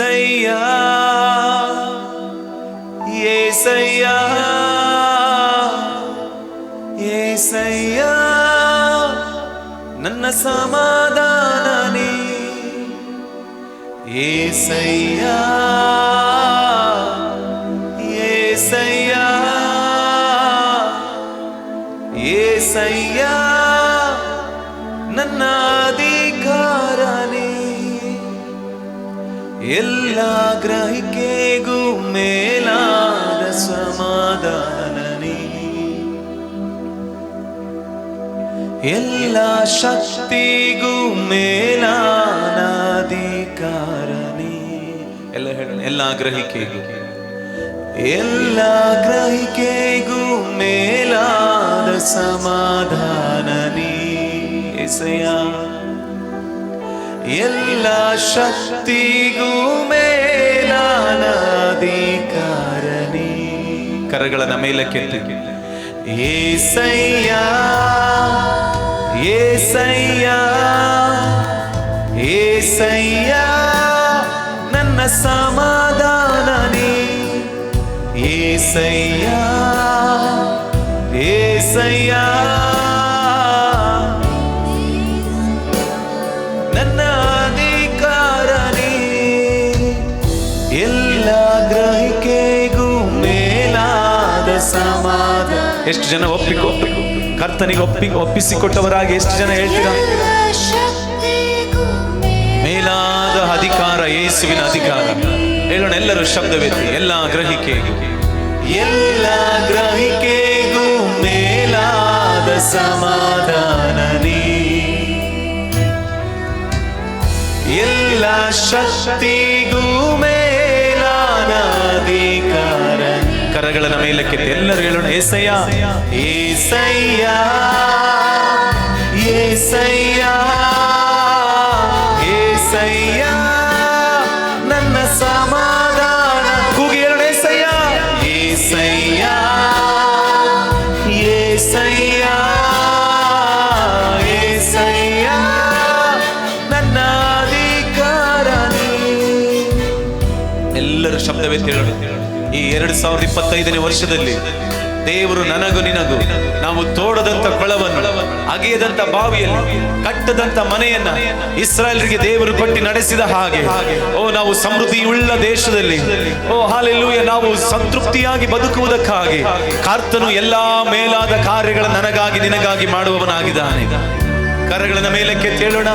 ಏಸಯ್ಯ ಏಸಯ್ಯ ಏಸಯ್ಯ ನನ್ನ ಸಮಾಧಾನ ನೀ ಏಸಯ್ಯ ಏಸಯ್ಯ ಏಸಯ್ಯ ನನ್ನ ಎಲ್ಲ ಗ್ರಹಿಕೆಗೂ ಮೇಲಾದ ಸಮಾಧಾನ ನೀ ಎಲ್ಲ ಶಕ್ತಿಗೂ ಮೇಲಾನ ಅಧಿಕಾರ ನೀ ಎಲ್ಲ ಹೇಳೋಣ ಎಲ್ಲ ಗ್ರಹಿಕೆಗೂ ಎಲ್ಲ ಗ್ರಹಿಕೆಗೂ ಮೇಲಾದ ಸಮಾಧಾನ ನೀ ಎಸೆಯ ಎಲ್ಲ ಶಕ್ತಿಗೂ ಮೇಲಾನ ಅಧಿಕಾರ ನೀ ಕರಗಳನ್ನ ಮೇಲಕ್ಕೆತ್ತಿ ಏಸಯ್ಯ ಏಸಯ್ಯ ಏಸಯ್ಯ ನನ್ನ ಸಮಾಧಾನ ಎಷ್ಟು ಜನ ಒಪ್ಪಿಕೊ? ಕರ್ತನಿಗೆ ಒಪ್ಪಿ, ಒಪ್ಪಿಸಿಕೊಟ್ಟವರಾಗಿ ಎಷ್ಟು ಜನ ಹೇಳ್ತೀರಾ? ಮೇಲಾದ ಅಧಿಕಾರ, ಯೇಸುವಿನ ಅಧಿಕಾರ. ಹೇಳೋಣ ಎಲ್ಲರೂ ಶಬ್ದವೆತ್ತಿ, ಎಲ್ಲ ಗ್ರಹಿಕೆಗೂ. ಎಲ್ಲ ಗ್ರಹಿಕೆಗೂ ಮೇಲಾದ ಸಮಾಧಾನ ಎಲ್ಲ ಶಕ್ತಿಗೂ ಕರಗಳನ್ನ ಮೇಲಕ್ಕೆ ಎಲ್ಲರೂ ಹೇಳೋಣ, ಏಸಯ್ಯ. ಏಸಯ್ಯ. ಏಸಯ್ಯ. ಏಸಯ್ಯ. ನನ್ನ ಸಮಾಧಾನ. ಕೂಗಿ ಹೇಳೋಣ, ಏಸಯ್ಯ. ಏಸಯ್ಯ. ಏಸಯ್ಯ. ಏಸಯ್ಯ. ನನ್ನ ಅಧಿಕಾರ ನೀ ಎಲ್ಲರೂ ಶಬ್ದವೆತ್ತಿ ಹೇಳೋಣ. ಈ ಎರಡು ಸಾವಿರದ ಇಪ್ಪತ್ತೈದನೇ ವರ್ಷದಲ್ಲಿ ದೇವರು ನನಗೂ ನಿನಗೂ ನಾವು ತೋಡದಂತ ಕೊಳವನ್ನು, ಅಗೆಯದಂತ ಬಾವಿಯಲ್ಲಿ ಕಟ್ಟದಂತ ಮನೆಯನ್ನ ಇಸ್ರಾಯೇಲರಿಗೆ ದೇವರು ಕೊಟ್ಟಿ ನಡೆಸಿದ ಹಾಗೆ. ಓ, ನಾವು ಸಮೃದ್ಧಿಯುಳ್ಳ ದೇಶದಲ್ಲಿ, ಓ, ಹಾಲೆಲ್ಲೂಯ, ನಾವು ಸಂತೃಪ್ತಿಯಾಗಿ ಬದುಕುವುದಕ್ಕಾಗಿ ಕರ್ತನು ಎಲ್ಲಾ ಮೇಲಾದ ಕಾರ್ಯಗಳ ನನಗಾಗಿ ನಿನಗಾಗಿ ಮಾಡುವವನಾಗಿದ್ದಾನೆ. ಕರಗಳನ್ನ ಮೇಲಕ್ಕೆ ತೇಳೋಣ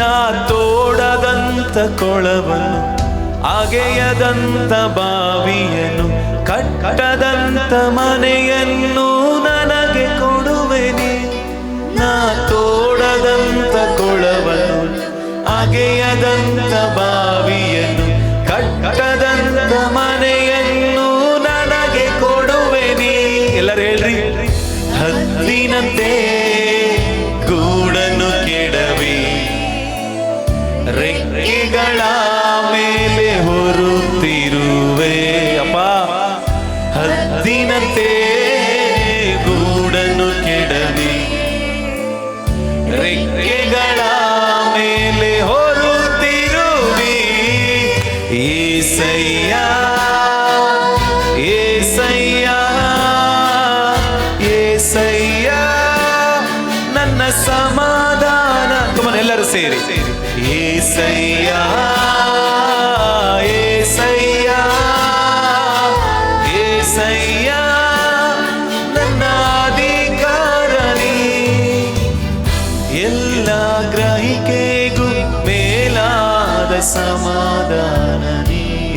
ನಾ ತೋಡದಂತ ಕೊಳವನ್ನು ಅಗೆಯದಂತ ಬಾವಿಯನ್ನು ಕಟ್ಟದಂತ ಮನೆಯನ್ನು ನನಗೆ ಕೊಡುವೆನೆ ನಾ. ತೋಡದಂತ ಕೊಳವನು ಅಗೆಯದಂತ ಬಾವಿಯನ್ನು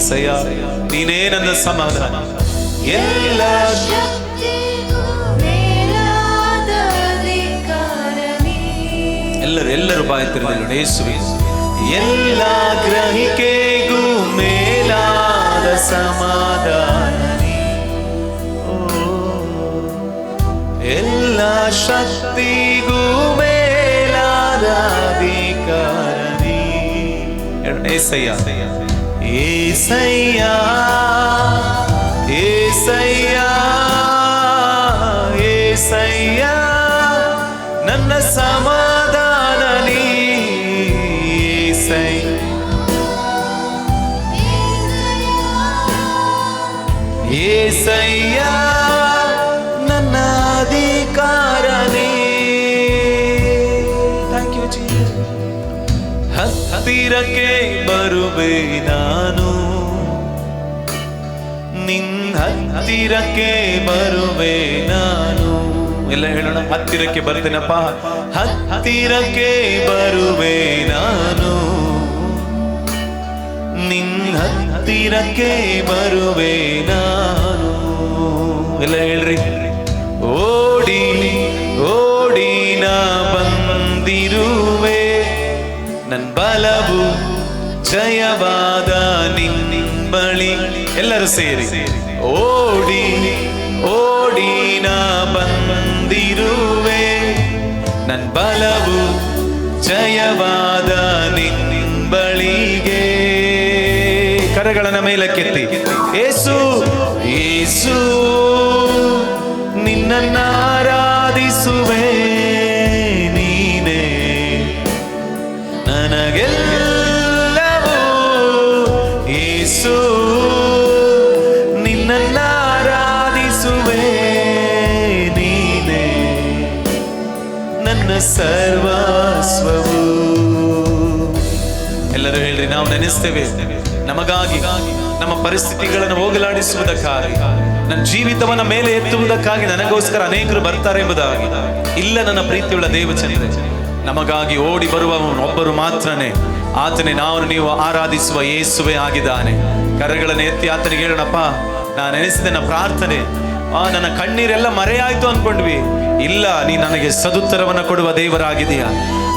ನೀ ಏಸಯ್ಯ ನೀನೇ ನನ್ನ ಸಮಾಧಾನ ಎಲ್ಲ ಶಕ್ತಿಗೂ ಮೇಲಾದ ಅಧಿಕಾರ ನೀ. ಎಲ್ಲರೂ ಎಲ್ಲರೂ ಬಾಯಿ ತೆರೆದು ಯೇಸುವೆ ಎಲ್ಲ ಗ್ರಹಿಕೆಗೂ ಮೇಲಾದ ಸಮಾಧಾನ ನೀ. ಓ, ಎಲ್ಲ ಶಕ್ತಿಗೂ ಮೇಲಾದ ಅಧಿಕಾರ ನೀ. ಹೇಳೋಣ, ఏసయ్యా ఏసయ్యా నన్న సమా ಹತ್ತಿರಕ್ಕೆ ಬರುವೆ ನಾನು. ನಿನ್ನ ಹತ್ತಿರಕ್ಕೆ ಬರುವೆ ನಾನು. ಎಲ್ಲ ಹೇಳೋಣ, ಹತ್ತಿರಕ್ಕೆ ಬರ್ತೇನಪ್ಪ. ಹತ್ತಿರಕ್ಕೆ ಬರುವೆ ನಾನು. ನಿನ್ನ ಹತ್ತಿರಕ್ಕೆ ಬರುವೆ ನಾನು. ಎಲ್ಲ ಹೇಳ್ರಿ. ಓಡಿ ಓಡಿ ನಾ ಬಂದಿರುವೆ ನನ್ ಬಲವು ಜಯವಾದ ನಿನ್ನಿಂಬಳಿ ಎಲ್ಲರೂ ಸೇರಿ. ಓಡಿ ಓಡಿ ನಾ ಬಂದಿರುವೆ. ನನ್ ಬಲವು ಜಯವಾದ ನಿಂಬಳಿಗೆ. ಕರಗಳನ್ನ ಮೇಲಕ್ಕೆತ್ತಿ. ಏಸು ಏಸು. ಹೇಳ್ರಿ, ನಾವು ನೆನೆಸ್ತೇವೆ. ನಮಗಾಗಿ ನಮ್ಮ ಪರಿಸ್ಥಿತಿಗಳನ್ನು ಹೋಗಲಾಡಿಸುವುದಕ್ಕಾಗಿ, ನನ್ನ ಜೀವಿತವನ್ನ ಮೇಲೆ ಎತ್ತುವುದಕ್ಕಾಗಿ ನನಗೋಸ್ಕರ ಅನೇಕರು ಬರ್ತಾರೆ ಎಂಬುದಾಗಿ. ಇಲ್ಲ ನನ್ನ ಪ್ರೀತಿಯುಳ್ಳ ದೇವಚಂದ್ರ, ನಮಗಾಗಿ ಓಡಿ ಬರುವವನು ಒಬ್ಬರು ಮಾತ್ರನೇ. ಆತನೇ ನಾವು ನೀವು ಆರಾಧಿಸುವ ಯೇಸುವೆ ಆಗಿದ್ದಾನೆ. ಕರೆಗಳನ್ನು ಎತ್ತಿ ಆತನಿಗೆ ಹೇಳೋಣಪ್ಪ ನಾನು ನೆನೆಸಿದ ನನ್ನ ಪ್ರಾರ್ಥನೆ, ಆ ನನ್ನ ಕಣ್ಣೀರೆಲ್ಲ ಮರೆಯಾಯ್ತು ಅನ್ಕೊಂಡ್ವಿ. ಇಲ್ಲ, ನೀ ನನಗೆ ಸದುತ್ತರವನ್ನ ಕೊಡುವ ದೇವರಾಗಿದೆಯಾ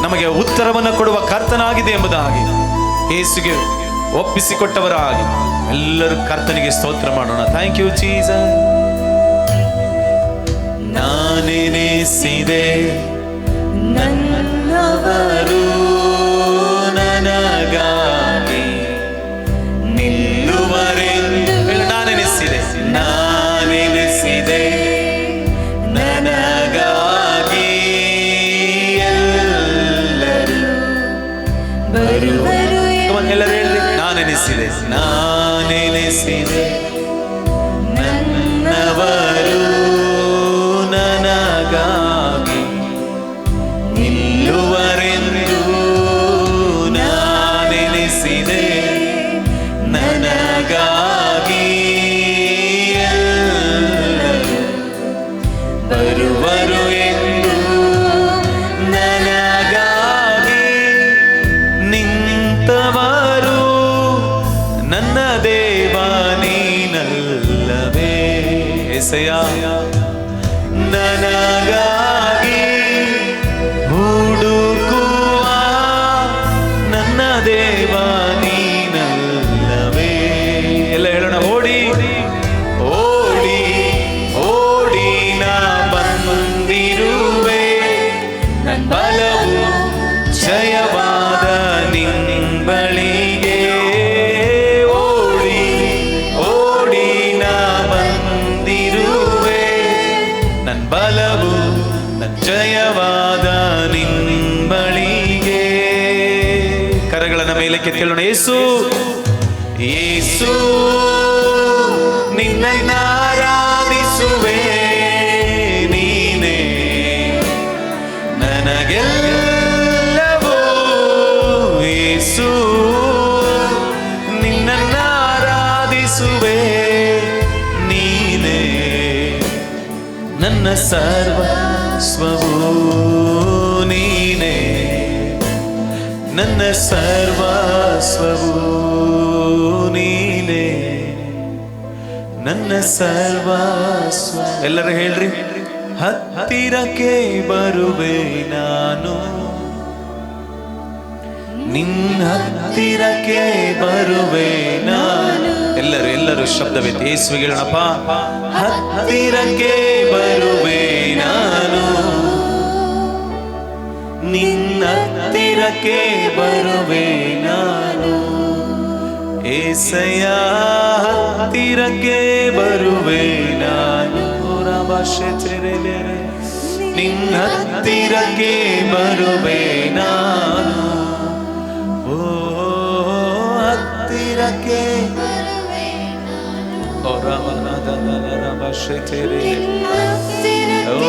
ನಮಗೆ ಉತ್ತರವನ್ನ ಕೊಡುವ ಕರ್ತನಾಗಿದೆ ಎಂಬುದಾಗಿ. ಯೇಸುಗೆ ಒಪ್ಪಿಸಿಕೊಟ್ಟವರಾಗಿ ಎಲ್ಲರೂ ಕರ್ತನಿಗೆ ಸ್ತೋತ್ರ ಮಾಡೋಣ. ಥ್ಯಾಂಕ್ ಯು ಚೀಸ ನಾನೆನಿಸಿದೆ ನನ್ನವರು ನನಗಾಗಿ ನಾನೆನೆಸಿದೆ ಜಯವಾದ ನಿಂಬಳಿಗೆ ಕರಗಳನ್ನ ಮೇಲೆ ಕೆತ್ತೇಳೋಣ ಏಸು ಏಸು ನಿನ್ನ ಆರಾಧಿಸುವೆ ನೀನೇ. ನನಗೆಲ್ಲವೋ ನಿನ್ನನ್ನ ಆರಾಧಿಸುವೆ ನೀನೇ. ನನ್ನ ಸರ್ವಸ್ವವು ನೀನೇ. ನನ್ನ ಸರ್ವಸ್ವವು ನೀನೇ. ನನ್ನ ಸರ್ವಸ್ವ ಎಲ್ಲರೂ ಹೇಳ್ರಿ. ಹತ್ತಿರಕ್ಕೆ ಬರುವೆ ನಾನು. ನಿನ್ನ ಹತ್ತಿರಕ್ಕೆ ಬರುವೆ ನಾನು. ಎಲ್ಲರೂ ಎಲ್ಲರೂ ಶಬ್ದವೆತ್ತಿ ಯೇಸುವಿಗೆ ಹತ್ತಿರಕ್ಕೆ ಬರುವೆ ನಿನ್ನ ಹತ್ತಿರಕ್ಕೆ ಬರುವೆ ನಾನು. ಏಸಯ್ಯ ಹತ್ತಿರಕ್ಕೆ ಬರುವೆ ನಾನು. ಭಾಷೆ ತೆರೆದರೆ ನಿನ್ನ ಹತ್ತಿರಕ್ಕೆ ಬರುವೆ ನಾನು. ಓ ಹತ್ತಿರಕ್ಕೆ ಓ ರಾಮನಾದ ಭಾಷೆ ತೆರೆ ಓ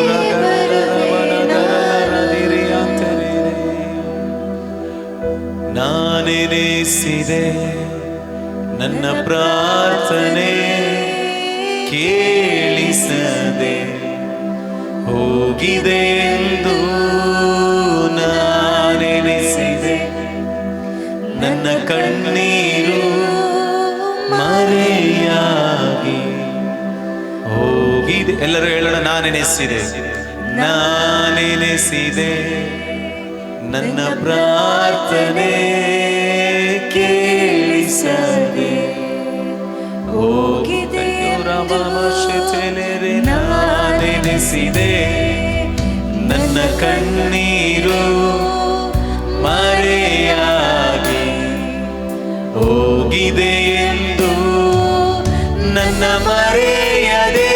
ನೆನೆಸಿದೆ. ನನ್ನ ಪ್ರಾರ್ಥನೆ ಕೇಳಿಸದೆ ಹೋಗಿದೆ ಎಂದು ನಾನೆನೆಸಿದೆ. ನನ್ನ ಕಣ್ಣೀರು ಮರೆಯಾಗಿ ಹೋಗಿದೆ. ಎಲ್ಲರೂ ಹೇಳೋಣ, ನಾನೆನೆಸಿದೆ. ನಾನೆನೆಸಿದೆ. ನನ್ನ ಪ್ರಾರ್ಥನೆ ಕೇಳಿಸದೆ ಹೋಗಿದೆ ನಾನೆನಿಸಿದೆ. ನನ್ನ ಕಣ್ಣೀರು ಮರೆಯಾಗಿ ಹೋಗಿದೆ ಎಂದು ನನ್ನ ಮರೆಯದೆ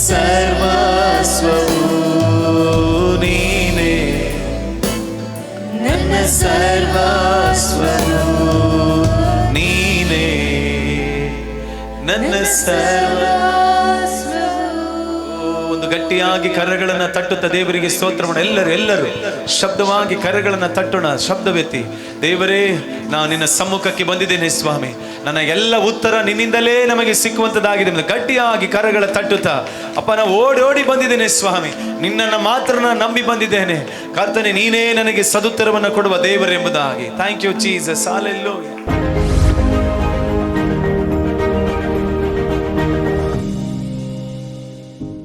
ಸರ್ವಸ್ವವು ನೀನೇ ನನ್ನ ಸರ್ವಸ್ವವು ನೀನೇ ನನ್ನ ಸರ್ವ ಗಟ್ಟಿಯಾಗಿ ಕರಗಳನ್ನ ತಟ್ಟುತ್ತ ದೇವರಿಗೆ ಸ್ತೋತ್ರ ಮಾಡ. ಎಲ್ಲರೂ ಎಲ್ಲರೂ, ಶಬ್ದವಾಗಿ ಕರಗಳನ್ನ ತಟ್ಟೋಣ, ಶಬ್ದವೆತ್ತಿ. ದೇವರೇ, ನಾನು ನಿನ್ನ ಸಮ್ಮುಖಕ್ಕೆ ಬಂದಿದ್ದೇನೆ ಸ್ವಾಮಿ. ನನ್ನ ಎಲ್ಲ ಉತ್ತರ ನಿನ್ನಿಂದಲೇ ನಮಗೆ ಸಿಕ್ಕುವಂತದ್ದಾಗಿದೆ. ಗಟ್ಟಿಯಾಗಿ ಕರಗಳ ತಟ್ಟುತ್ತಾ. ಅಪ್ಪ ನಾನು ಓಡಿ ಓಡಿ ಬಂದಿದ್ದೇನೆ ಸ್ವಾಮಿ. ನಿನ್ನನ್ನು ಮಾತ್ರ ನಂಬಿ ಬಂದಿದ್ದೇನೆ. ಕರ್ತನೆ, ನೀನೇ ನನಗೆ ಸದುತ್ತರವನ್ನು ಕೊಡುವ ದೇವರೆಂಬುದಾಗಿ. ಥ್ಯಾಂಕ್ ಯು ಚೀಸ್ ಸಾಲೆಲ್ಲೋ